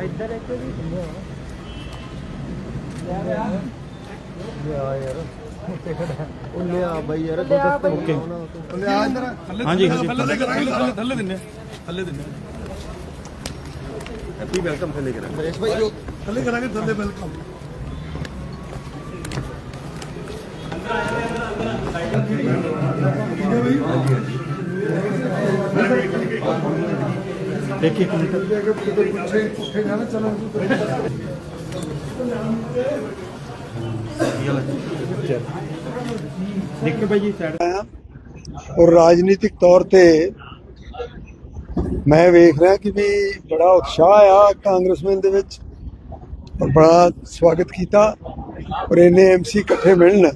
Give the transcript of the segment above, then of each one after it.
ਇੱਧਰ ਇੱਕ ਵੀ ਲਿਆ ਯਾਰ। ਉੱਤੇ ਖੜਾ। ਉਹ ਲਿਆ ਬਾਈ ਯਾਰ ਓਕੇ ਲਿਆ ਇੱਧਰ। ਹਾਂਜੀ ਹਾਂਜੀ। ਥੱਲੇ ਕਰਾਂਗੇ ਥੱਲੇ ਥੱਲੇ ਦਿੰਨੇ ਆ, ਥੱਲੇ ਦਿੰਨੇ ਹੈਪੀ ਵੈਲਕਮ ਥੱਲੇ ਕਰਾਂ ਨਰੇਸ਼ ਭਾਈ ਜੋ ਥੱਲੇ ਕਰਾਂਗੇ ਥੱਲੇ ਵੈਲਕਮ ਦੇਖੀ ਇੱਕ ਮਿੰਟ ਪੁੱਛੇ ਪੁੱਛੇ ਜਾਣਾ ਚਲੋ ਦੇਖ ਕੇ ਬਾਈ ਜੀ ਸਾਈਡ ਔਰ ਰਾਜਨੀਤਿਕ ਤੌਰ ਤੇ ਮੈਂ ਵੇਖ ਰਿਹਾ ਕਿ ਵੀ ਬੜਾ ਉਤਸ਼ਾਹ ਆ ਕਾਂਗਰਸਮੈਨ ਦੇ ਵਿੱਚ ਔਰ ਬੜਾ ਸਵਾਗਤ ਕੀਤਾ ਔਰ ਇਹਨੇ ਐਮਸੀ ਇਕੱਠੇ ਮਿਲਣ,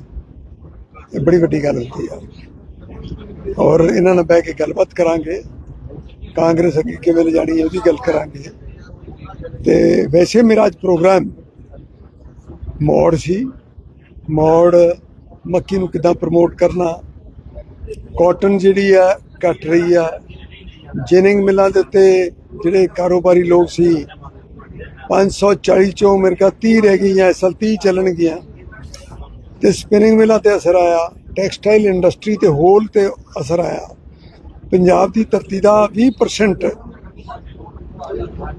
ਇਹ ਬੜੀ ਵੱਡੀ ਗੱਲ ਹੁੰਦੀ ਆ। ਔਰ ਇਹਨਾਂ ਨਾਲ ਬਹਿ ਕੇ ਗੱਲਬਾਤ ਕਰਾਂਗੇ। ਕਾਂਗਰਸ ਅੱਗੇ ਕਿਵੇਂ ਲਿਜਾਣੀ ਹੈ ਉਹਦੀ ਗੱਲ ਕਰਾਂਗੇ। ਤੇ ਵੈਸੇ ਮੇਰਾ ਅੱਜ ਪ੍ਰੋਗਰਾਮ ਮੋੜ ਸੀ। ਮੋੜ ਮੱਕੀ ਨੂੰ ਕਿੱਦਾਂ ਪ੍ਰਮੋਟ ਕਰਨਾ ਕਾਟਨ ਜਿਹੜੀ ਆ, ਘਟ ਰਹੀ ਆ। ਜਿਨਿੰਗ ਮਿਲਾਂ ਦੇ ਉੱਤੇ ਜਿਹੜੇ ਕਾਰੋਬਾਰੀ ਲੋਕ ਸੀ 540 ਚੋਂ ਮੇਰੇ ਖਿਆਲ 30 ਰਹਿ ਗਈਆਂ, ਇਸ ਸਾਲ 30 ਚੱਲਣਗੀਆਂ। ਤੇ ਸਪਿਨਿੰਗ ਮਿਲਾਂ ਤੇ ਅਸਰ ਆਇਆ ਟੈਕਸਟਾਈਲ ਇੰਡਸਟਰੀ ਤੇ ਹੋਲ ਤੇ ਅਸਰ ਆਇਆ। ਪੰਜਾਬ ਦੀ ਧਰਤੀ ਦਾ 20%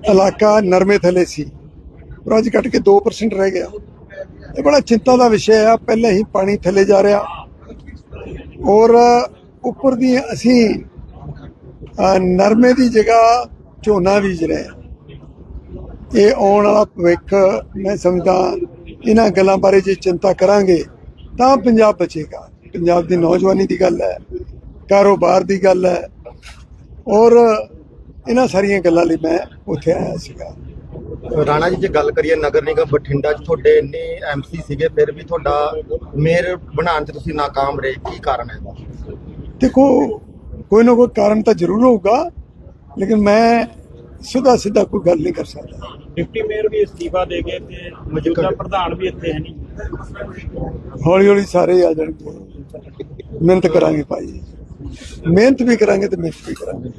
ਇਲਾਕਾ ਨਰਮੇ ਥੱਲੇ ਸੀ। ਪਰ ਅੱਜ ਘਟ ਕੇ 2% ਰਹਿ ਗਿਆ। ਇਹ ਬੜਾ ਚਿੰਤਾ ਦਾ ਵਿਸ਼ਾ ਆ। ਪਹਿਲਾਂ ਹੀ ਪਾਣੀ ਥੱਲੇ ਜਾ ਰਿਹਾ। ਔਰ ਉੱਪਰ ਦੀ ਅਸੀਂ ਨਰਮੇ ਦੀ ਜਗ੍ਹਾ ਝੋਨਾ ਬੀਜ ਰਹੇ ਹਾਂ। ਇਹ ਆਉਣ ਵਾਲਾ ਭਵਿੱਖ ਮੈਂ ਸਮਝਦਾ ਇਹਨਾਂ ਗੱਲਾਂ ਬਾਰੇ ਜੇ ਚਿੰਤਾ ਕਰਾਂਗੇ ਤਾਂ ਪੰਜਾਬ ਬਚੇਗਾ। ਪੰਜਾਬ ਦੀ ਨੌਜਵਾਨੀ ਦੀ ਗੱਲ ਹੈ। ਕਾਰੋਬਾਰ ਦੀ ਗੱਲ ਹੈ। ਔਰ ਇਹਨਾਂ ਸਾਰੀਆਂ ਗੱਲਾਂ ਲਈ ਮੈਂ ਉੱਥੇ ਆਇਆ ਸੀਗਾ। ਰਾਣਾ ਜੀ ਜੇ ਗੱਲ ਕਰੀਏ ਨਗਰ ਨਿਗਮ ਬਠਿੰਡਾ 'ਚ ਤੁਹਾਡੇ ਇੰਨੇ ਐਮਸੀ ਸੀਗੇ ਫਿਰ ਵੀ ਤੁਹਾਡਾ ਮੇਅਰ ਬਣਾਉਣ 'ਚ ਤੁਸੀਂ ਨਾਕਾਮ ਰਹੇ। ਕੀ ਕਾਰਨ ਹੈ ਇਹਦਾ? ਦੇਖੋ ਕੋਈ ਨਾ ਕੋਈ ਕਾਰਨ ਤਾਂ ਜ਼ਰੂਰ ਹੋਊਗਾ ਲੇਕਿਨ ਮੈਂ ਸਿੱਧਾ ਸਿੱਧਾ ਕੋਈ ਗੱਲ ਨਹੀਂ ਕਰ ਸਕਦਾ। ਡਿਪਟੀ ਮੇਅਰ ਵੀ ਅਸਤੀਫਾ ਦੇ ਗਏ ਤੇ ਮੌਜੂਦਾ ਪ੍ਰਧਾਨ ਵੀ ਇੱਥੇ ਹੈ ਨਹੀਂ। ਹੌਲੀ ਹੌਲੀ ਸਾਰੇ ਆ ਜਾਣਗੇ। ਮਿਹਨਤ ਕਰਾਂਗੇ ਭਾਈ। ਮਿਹਨਤ ਵੀ ਕਰਾਂਗੇ ਤੇ ਮਿਹਨਤ ਵੀ ਕਰਾਂਗੇ।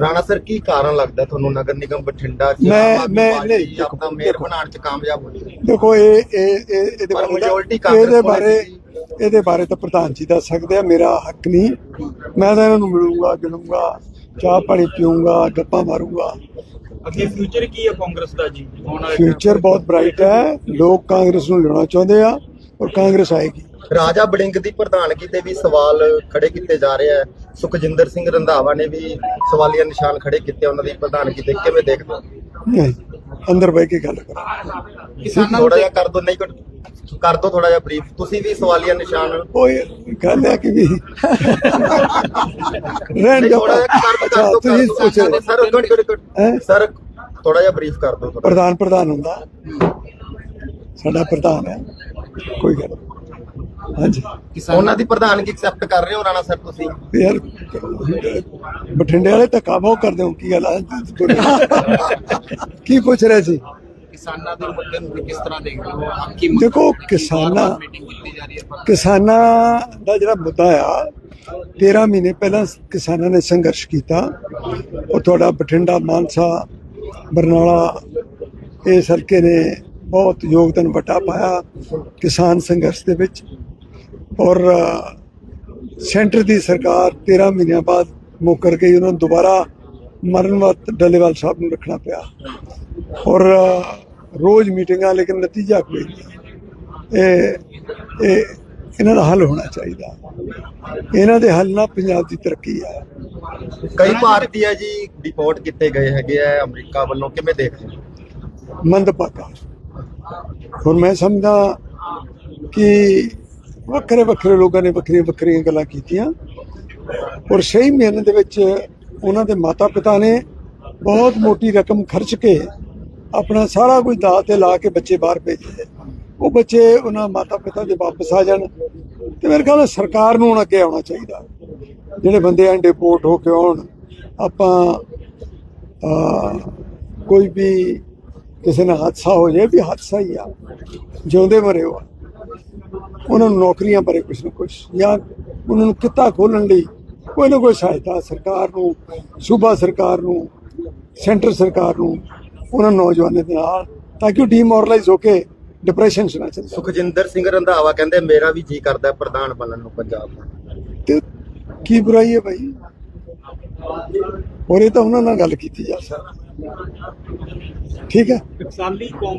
ਰਾਣਾ ਸਰ ਕੀ ਕਾਰਨ ਲੱਗਦਾ ਤੁਹਾਨੂੰ ਨਗਰ ਨਿਗਮ ਬਠਿੰਡਾ 'ਚ ਮੈਂ- ਮੈਂ- ਨਹੀਂ, ਆਪਣਾ ਮੇਅਰ ਬਣਾਉਣ 'ਚ ਕਾਮਯਾਬ ਹੋਈ ਦੇਖੋ ਇਹ ਇਹ ਇਹ ਇਹਦੇ ਬਾਰੇ ਤਾਂ- majority ਕਾਂਗਰਸ ਇਹਦੇ ਬਾਰੇ। ਇਹਦੇ ਬਾਰੇ ਤਾਂ ਪ੍ਰਧਾਨ ਜੀ ਦੱਸ ਸਕਦੇ ਆ ਮੇਰਾ ਹੱਕ ਨਹੀਂ। ਮੈਂ ਤਾਂ ਇਹਨਾਂ ਨੂੰ ਮਿਲੂੰਗਾ ਗਿਲੂੰਗਾ ਚਾਹ ਪਾਣੀ ਪੀਊਂਗਾ ਗੱਪਾਂ ਮਾਰੂੰਗਾ। ਅੱਗੇ ਫਿਊਚਰ ਕੀ ਹੈ ਕਾਂਗਰਸ ਦਾ ਜੀ? ਫਿਊਚਰ ਬਹੁਤ ਬ੍ਰਾਈਟ ਹੈ। ਲੋਕ ਕਾਂਗਰਸ ਨੂੰ ਲੈਣਾ ਚਾਹੁੰਦੇ ਆ ਔਰ ਕਾਂਗਰਸ ਆਏਗੀ। ਰਾਜਾ ਬੜਿੰਗ ਦੀ ਪ੍ਰਧਾਨਗੀ ਤੇ ਵੀ ਸਵਾਲ ਖੜੇ ਕੀਤੇ ਜਾ ਰਹੇ ਆ। ਸੁਖਜਿੰਦਰ ਸਿੰਘ ਰੰਧਾਵਾ ਨੇ ਵੀ ਸਵਾਲੀਆ ਨਿਸ਼ਾਨ ਖੜੇ ਕੀਤੇ ਉਹਨਾਂ ਦੀ ਪ੍ਰਧਾਨਗੀ ਤੇ ਕਿਵੇਂ ਦੇਖਦੇ ਹੋ? ਅੰਦਰ ਬਹਿ ਕੇ ਗੱਲ ਕਰਾਂ। ਥੋੜਾ ਜਿਹਾ ਕਰ ਦੋ ਨਹੀਂ ਕਰ- ਕਰ ਦੋ ਥੋੜਾ ਜਿਹਾ ਬਰੀਫ ਤੁਸੀਂ ਵੀ ਸਵਾਲੀਆ ਨਿਸ਼ਾਨ ਇਹ ਗੱਲ ਹੈ ਕਿ ਵੀ? ਰਹਿਣ ਦਿਓ। ਥੋੜਾ ਜਿਹਾ ਕਰ ਦੋ ਦੋ ਤੁਸੀਂ ਪੁੱਛ। ਸਰ ਗੁੱਡ ਹੈਂ? ਸਰ ਥੋੜਾ ਜਿਹਾ ਬਰੀਫ ਕਰ ਦੋ ਪ੍ਰਧਾਨ ਪ੍ਰਧਾਨ ਹੁੰਦਾ। ਸਾਡਾ ਪ੍ਰਧਾਨ ਹੈ। ਕੋਈ ਗੱਲ ਨਹੀਂ। ਹਾਂਜੀ। ਉਹਨਾਂ ਦੀ ਪ੍ਰਧਾਨਗੀ ਐਕਸੈਪਟ ਕਰ ਰਹੇ ਹੋ ਰਾਣਾ ਸਰ ਤੁਸੀਂ? ਵੀ ਯਾਰ ਬਠਿੰਡੇ ਵਾਲੇ ਤਾਂ ਕਾਬੂ ਕਰਦੇ ਹੋ ਕੀ ਗੱਲ ਆ? ਕੀ ਪੁੱਛ ਰਹੇ ਸੀ? ਕਿਸਾਨਾਂ ਦੇ ਮੁੱਦੇ ਨੂੰ ਕਿਸ ਤਰ੍ਹਾਂ ਦੇਖਦੇ ਹੋ? ਆਪਕੀ ਦੇਖੋ ਕਿਸਾਨਾਂ ਮੀਟਿੰਗ ਕੀਤੀ ਜਾ ਰਹੀ ਹੈ ਪਰ ਕਿਸਾਨਾਂ ਦਾ ਜਿਹੜਾ ਮੁੱਦਾ ਆ 13 ਮਹੀਨੇ ਪਹਿਲਾਂ ਕਿਸਾਨਾਂ ਨੇ ਸੰਘਰਸ਼ ਕੀਤਾ। ਉਹ ਤੁਹਾਡਾ ਬਠਿੰਡਾ ਮਾਨਸਾ ਬਰਨਾਲਾ ਇਹ ਸਰਕੇ ਨੇ ਬਹੁਤ ਯੋਗਦਾਨ ਵੱਡਾ ਪਾਇਆ ਕਿਸਾਨ ਸੰਘਰਸ਼ ਦੇ ਵਿੱਚ। ਔਰ ਸੈਂਟਰ ਦੀ ਸਰਕਾਰ 13 ਮਹੀਨਿਆਂ ਬਾਅਦ ਮੁੱਕਰ ਗਈ ਉਹਨਾਂ ਨੂੰ ਦੁਬਾਰਾ ਮਰਨਵਤ ਡੱਲੇਵਾਲ ਸਾਹਿਬ ਨੂੰ ਰੱਖਣਾ ਪਿਆ। ਔਰ ਰੋਜ਼ ਮੀਟਿੰਗਾਂ ਲੇਕਿਨ ਨਤੀਜਾ ਕੋਈ ਨਹੀਂ। ਇਹ ਇਹ ਇਹਨਾਂ ਦਾ ਹੱਲ ਹੋਣਾ ਚਾਹੀਦਾ। ਇਹਨਾਂ ਦੇ ਹੱਲ ਨਾਲ ਪੰਜਾਬ ਦੀ ਤਰੱਕੀ ਆ। ਕਈ ਭਾਰਤੀ ਆ ਜੀ ਡਿਪੋਰਟ ਕੀਤੇ ਗਏ ਹੈਗੇ ਆ ਅਮਰੀਕਾ ਵੱਲੋਂ ਕਿਵੇਂ ਦੇਖਦੇ ਮੰਦਭਾਗਾ। ਹੁਣ ਮੈਂ ਸਮਝਦਾ ਕਿ ਵੱਖਰੇ ਵੱਖਰੇ ਲੋਕਾਂ ਨੇ ਵੱਖਰੀਆਂ ਵੱਖਰੀਆਂ ਗੱਲਾਂ ਕੀਤੀਆਂ। ਔਰ ਸਹੀ ਮਿਹਨਤ ਦੇ ਵਿੱਚ ਉਹਨਾਂ ਦੇ ਮਾਤਾ ਪਿਤਾ ਨੇ ਬਹੁਤ ਮੋਟੀ ਰਕਮ ਖਰਚ ਕੇ ਆਪਣਾ ਸਾਰਾ ਕੁਝ ਦਾਅ ਤੇ ਲਾ ਕੇ ਬੱਚੇ ਬਾਹਰ ਭੇਜੇ। ਉਹ ਬੱਚੇ ਉਹਨਾਂ ਮਾਤਾ ਪਿਤਾ ਦੇ ਵਾਪਸ ਆ ਜਾਣ ਤੇ ਮੇਰੇ ਖਿਆਲ ਸਰਕਾਰ ਨੂੰ ਹੁਣ ਅੱਗੇ ਆਉਣਾ ਚਾਹੀਦਾ। ਜਿਹੜੇ ਬੰਦੇ ਐਂ ਡਿਪੋਰਟ ਹੋ ਕੇ ਆਉਣ, ਆਪਾਂ ਕੋਈ ਵੀ ਕਿਸੇ ਨਾਲ ਹਾਦਸਾ ਹੋ ਜਾਏ ਵੀ ਹਾਦਸਾ ਹੀ ਆ, ਜਿਉਂਦੇ ਮਰੇ। ਹੋ ਉਹਨਾਂ ਨੂੰ ਨੌਕਰੀਆਂ ਬਾਰੇ ਕੁਝ ਨਾ ਕੁਝ ਜਾਂ ਉਹਨਾਂ ਨੂੰ ਕਿੱਤਾ ਖੋਲਣ ਲਈ ਕੋਈ ਨਾ ਕੋਈ ਸਹਾਇਤਾ ਸਰਕਾਰ ਨੂੰ ਸੂਬਾ ਸਰਕਾਰ ਨੂੰ ਸੈਂਟਰ ਸਰਕਾਰ ਨੂੰ ਉਹਨਾਂ ਨੌਜਵਾਨਾਂ ਦੇ ਨਾਲ ਤਾਂ ਕਿ ਉਹ ਡੀਮੋਰਲਾਈਜ਼ ਹੋ ਕੇ ਡਿਪਰੈਸ਼ਨ 'ਚ ਨਾ ਚਲੇ। ਸੁਖਜਿੰਦਰ ਸਿੰਘ ਰੰਧਾਵਾ ਕਹਿੰਦੇ ਮੇਰਾ ਵੀ ਜੀ ਕਰਦਾ ਪ੍ਰਧਾਨ ਬਣਨ ਨੂੰ ਪੰਜਾਬ ਦਾ ਤੇ ਕੀ ਬੁਰਾਈ ਹੈ ਭਾਈ ਹੋਰ ਇਹ ਤਾਂ ਉਹਨਾਂ ਨਾਲ ਗੱਲ ਕੀਤੀ ਜਾ ਸਕਦੀ। ਠੀਕ ਹੈ। ਟਕਸਾਲੀ ਕਾਂਗਰਸ